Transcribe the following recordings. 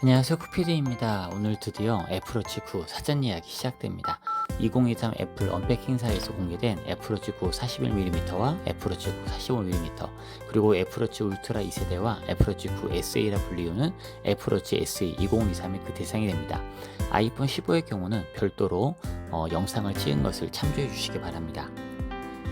안녕하세요 쿠피디입니다. 오늘 드디어 애플워치 9 사전 예약이 시작됩니다. 2023 애플 언패킹사에서 공개된 애플워치 9 41mm와 애플워치 9 45mm 그리고 애플워치 울트라 2세대와 애플워치 9 SE라 불리우는 애플워치 SE 2023의 그 대상이 됩니다. 아이폰 15의 경우는 별도로 어, 영상을 찍은 것을 참조해 주시기 바랍니다.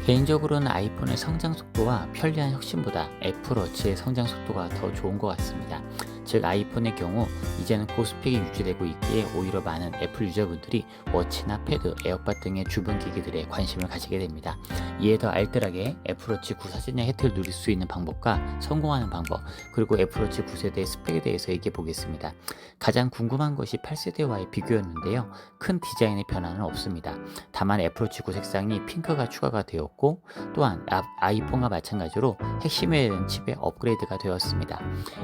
개인적으로는 아이폰의 성장 속도와 편리한 혁신보다 애플워치의 성장 속도가 더 좋은 것 같습니다. 즉 아이폰의 경우 이제는 고스펙이 유지되고 있기에 오히려 많은 애플 유저분들이 워치나 패드, 에어팟 등의 주변 기기들에 관심을 가지게 됩니다. 이에 더 알뜰하게 애플워치 9 사진의 혜택을 누릴 수 있는 방법과 성공하는 방법, 그리고 애플워치 9세대의 스펙에 대해서 얘기해 보겠습니다. 가장 궁금한 것이 8세대와의 비교였는데요. 큰 디자인의 변화는 없습니다. 다만 애플워치 9 색상이 핑크가 추가가 되었고 또한 아- 아이폰과 마찬가지로 핵심에 대한 칩의 업그레이드가 되었습니다.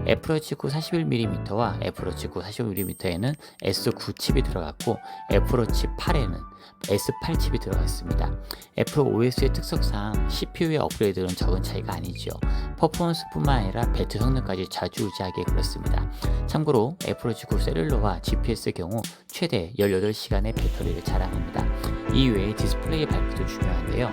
애플워치 9 41mm와 애플워치 9 45mm에는 S9 칩이 들어갔고 애플워치 8에는 S8 칩이 들어갔습니다. 애플 OS의 특성상 CPU의 업그레이드는 적은 차이가 아니죠. 퍼포먼스뿐만 아니라 배터 성능까지 좌지우지하게 그렇습니다. 참고로 애플워치 9 셀룰러와 GPS의 경우 최대 18시간의 배터리를 자랑합니다. 이 외에 디스플레이 밝기도 중요한데요.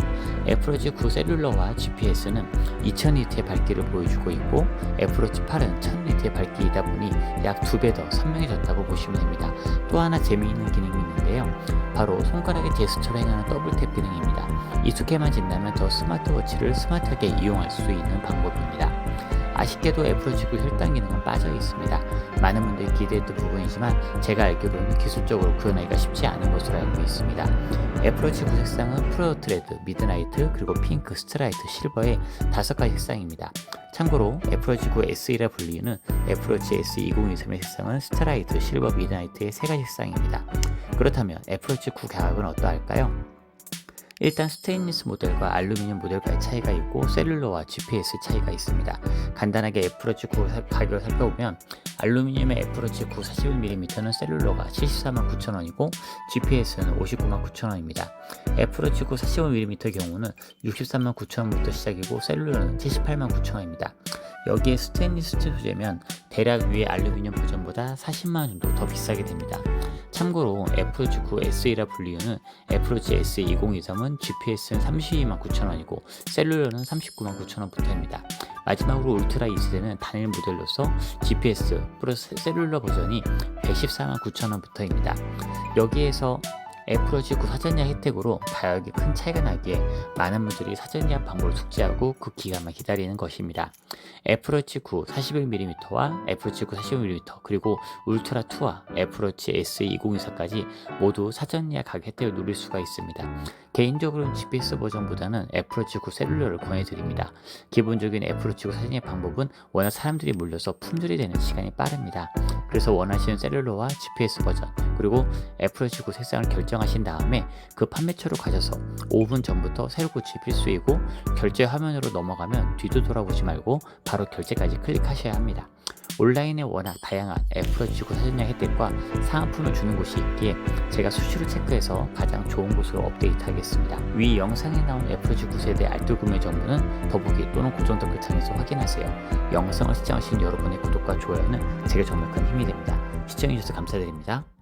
애플워치 9 셀룰러와 GPS는 2000니트의 밝기를 보여주고 있고 애플워치 8은 1000니트의 밝기이다 보니 약 2배 더 선명해졌다고 보시면 됩니다. 또 하나 재미있는 기능이 있는데요. 바로 손가락의 제스처로 행하는 더블 탭 기능입니다. 익숙해만 진다면 더 스마트워치를 스마트하게 이용할 수 있는 방법입니다. 아쉽게도 애플워치 9 혈당 기능은 빠져 있습니다. 많은 분들이 기대했던 부분이지만 제가 알기로는 기술적으로 구현하기가 쉽지 않은 것으로 알고 있습니다. 애플워치 9 색상은 프로 트 레드, 미드나이트, 그리고 핑크, 스트라이트, 실버의 다섯 가지 색상입니다. 참고로 애플워치 9 SE라 불리는 애플워치 SE 2023의 색상은 스트라이트, 실버, 미드나이트의 세 가지 색상입니다. 그렇다면 애플워치 9 가격은 어떠할까요? 일단 스테인리스 모델과 알루미늄 모델과의 차이가 있고 셀룰러와 GPS 차이가 있습니다. 간단하게 애플워치 9 가격을 살펴보면 알루미늄의 애플워치 9 41mm는 셀룰러가 74만 9천원이고 GPS는 59만 9천원입니다. 애플워치 9 45mm 경우는 63만 9천원부터 시작이고 셀룰러는 78만 9천원입니다. 여기에 스테인리스 소재면 대략 위의 알루미늄 버전보다 40만원 정도 더 비싸게 됩니다. 참고로 애플워치 9 SE라 불리우는 애플워치 SE 2023은 GPS는 32만 9천원이고 셀룰러는 39만 9천원부터입니다. 마지막으로 울트라 2세대는 단일 모델로서 GPS 플러스 셀룰러 버전이 114만 9천원부터입니다. 여기에서 애플 워치 9 사전 예약 혜택으로 가격이 큰 차이가 나기에 많은 분들이 사전 예약 방법을 숙지하고 그 기간만 기다리는 것입니다. 애플 워치 9 41mm와 애플 워치 9 45mm 그리고 울트라 2와 애플 워치 SE 2024까지 모두 사전 예약 가격 혜택을 누릴 수가 있습니다. 개인적으로는 GPS 버전보다는 애플 워치 9 셀룰러를 권해드립니다. 기본적인 애플 워치 9 사전 예약 방법은 워낙 사람들이 몰려서 품절이 되는 시간이 빠릅니다. 그래서 원하시는 셀룰러와 GPS 버전 그리고 애플워치 9 색상을 결정하신 다음에 그 판매처로 가셔서 5분 전부터 새로 고치 필수이고 결제 화면으로 넘어가면 뒤도 돌아보지 말고 바로 결제까지 클릭하셔야 합니다. 온라인에 워낙 다양한 애플워치 9 사전용 혜택과 사은품을 주는 곳이 있기에 제가 수시로 체크해서 가장 좋은 곳으로 업데이트 하겠습니다. 위 영상에 나온 애플워치 9세대 알뜰 구매 정보는 더보기 또는 고정 댓글창에서 확인하세요. 영상을 시청하신 여러분의 구독과 좋아요는 제게 정말 큰 힘이 됩니다. 시청해주셔서 감사드립니다.